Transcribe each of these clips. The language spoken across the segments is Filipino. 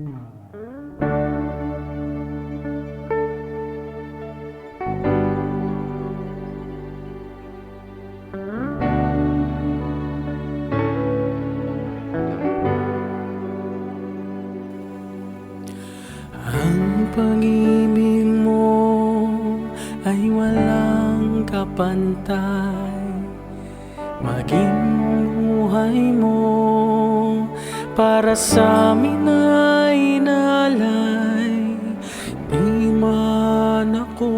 Ang pag-ibig ay walang kapantay. Maging buhay mo para sa amin ay inalay Di man ako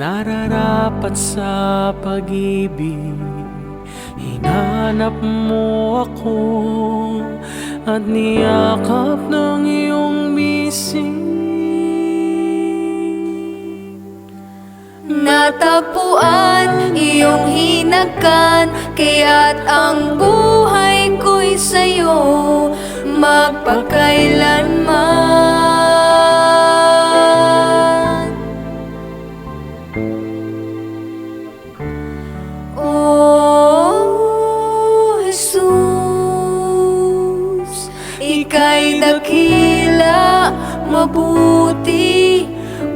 nararapat sa pag-ibig. Hinanap mo ako at niyakap ng iyong bisig Natagpuan iyong hinakan Kaya't ang buhay ko'y sa'yo Magpakailanman Oh, Jesus Ika'y dakila, mabuti.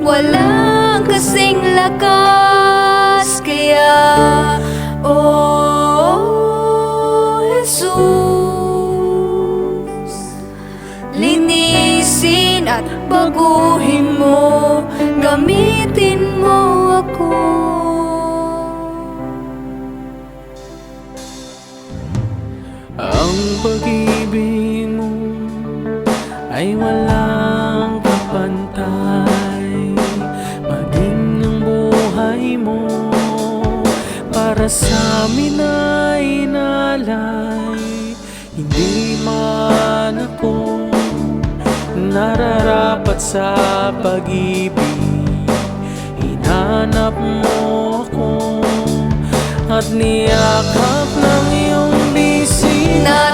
Walang kasing lakas Kaya, oh, Linisin at baguhin mo Gamitin mo ako. Ang pag-ibig mo ay walang kapantay. Maging ang buhay mo para sa amin ay inalay Hindi man ako nararapat sa pag-ibig. Hinanap mo ako at niyakap ng iyong bisig Na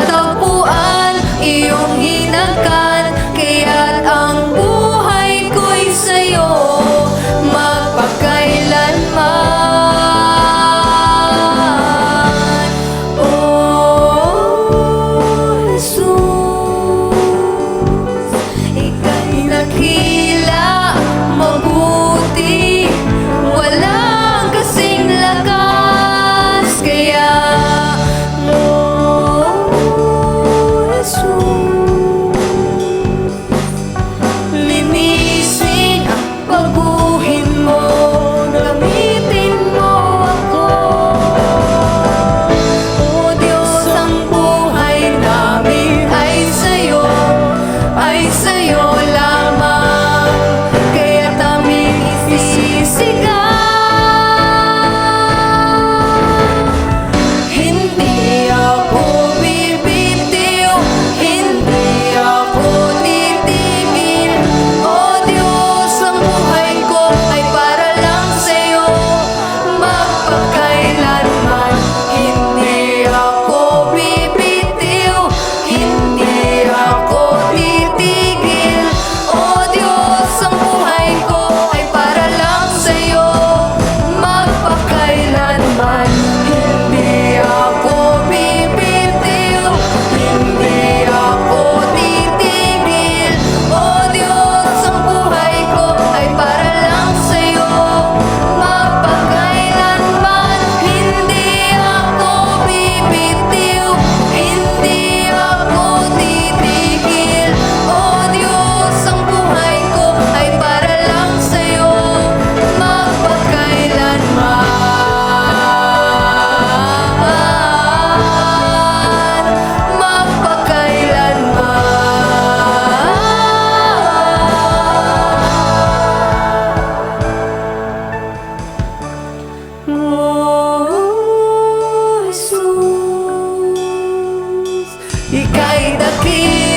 ika'y dakil.